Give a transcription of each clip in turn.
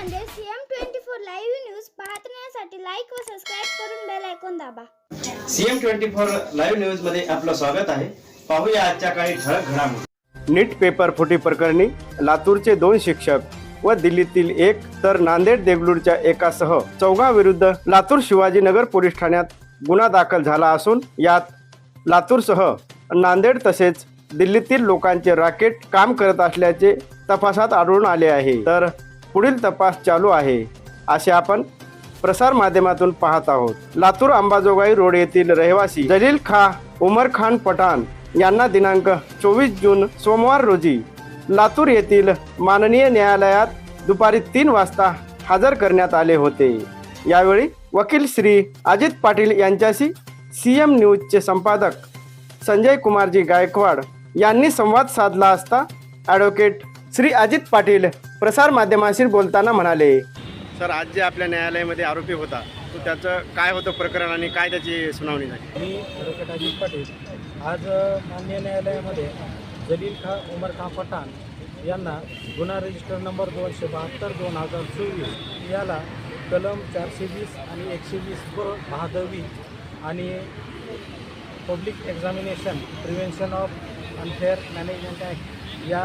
Nanded CM twenty four live news पाहण्यासाठी like व subscribe करून बेल ऐकून दाबा. सीएम ट्वेंटी फोर लाईव्ह न्यूजमध्ये आपलं स्वागत आहे. पाहूया आजच्या काही ठळक घडामोडी. नीट पेपर फुटी प्रकरणी लातूरचे दोन शिक्षक व दिल्लीतील एक तर नांदेड देगलूरच्या एकासह चौघांविरुद्ध लातूर शिवाजीनगर पोलीस ठाण्यात गुन्हा दाखल झाला असून यात लातूरसह नांदेड तसेच दिल्लीतील लोकांचे राकेट काम करत असल्याचे तपासात आढळून आले आहे. तर पुढील तपास चालू आहे असे आपण प्रसार माध्यमातून पाहत आहोत. लातूर अंबाजोगाई रोड येथील रहिवासी जलील खा उमर खान पठाण यांना दिनांक चोवीस जून सोमवार रोजी लातूर येथील माननीय न्यायालयात दुपारी तीन वाजता हजर करण्यात आले होते. यावेळी वकील श्री अजित पाटील यांच्याशी सी एम न्यूजचे संपादक संजय कुमारजी गायकवाड यांनी संवाद साधला असता ॲडव्होकेट श्री अजित पाटील प्रसार माध्यमांशी बोलताना म्हणाले सर आज जे आपल्या न्यायालयामध्ये आरोपी होता तो त्याचं काय होतं प्रकरण आणि काय त्याची सुनावणी झाली? मी ॲडव्होकेट अजित पाटील. आज अ, माननीय न्यायालयामध्ये जलील खा उमर खा पठाण यांना गुन्हा रजिस्टर नंबर दोनशे बहात्तर दोन हजार चोवीस याला कलम चारशे वीस आणि एकशे वीस ब भादवी आणि public examination prevention of unfair management act या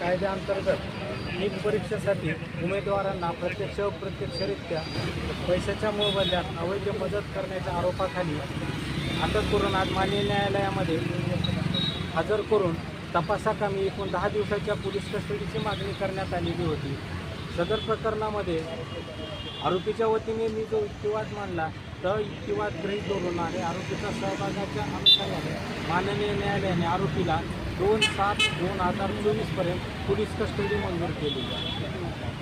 कायद्याअंतर्गत नीट परीक्षेसाठी उमेदवारांना प्रत्यक्ष अप्रत्यक्षरित्या पैशाच्या मोबदल्यात अवैध मदत करण्याच्या आरोपाखाली अटक करून आज माननीय न्यायालयामध्ये हजर करून तपासाकामी एकूण दहा दिवसाच्या पोलीस कस्टडीची मागणी करण्यात आलेली होती. सदर प्रकरणामध्ये आरोपीच्या वतीने मी जो युक्तिवाद मांडला तर युक्तिवाद गृहीत धरून आणि आरोपीच्या सहभागाच्या अनुषंगाने माननीय न्यायालयाने आरोपीला दोन सात दोन हजार चोवीसपर्यंत पोलीस कस्टडी मंजूर केली.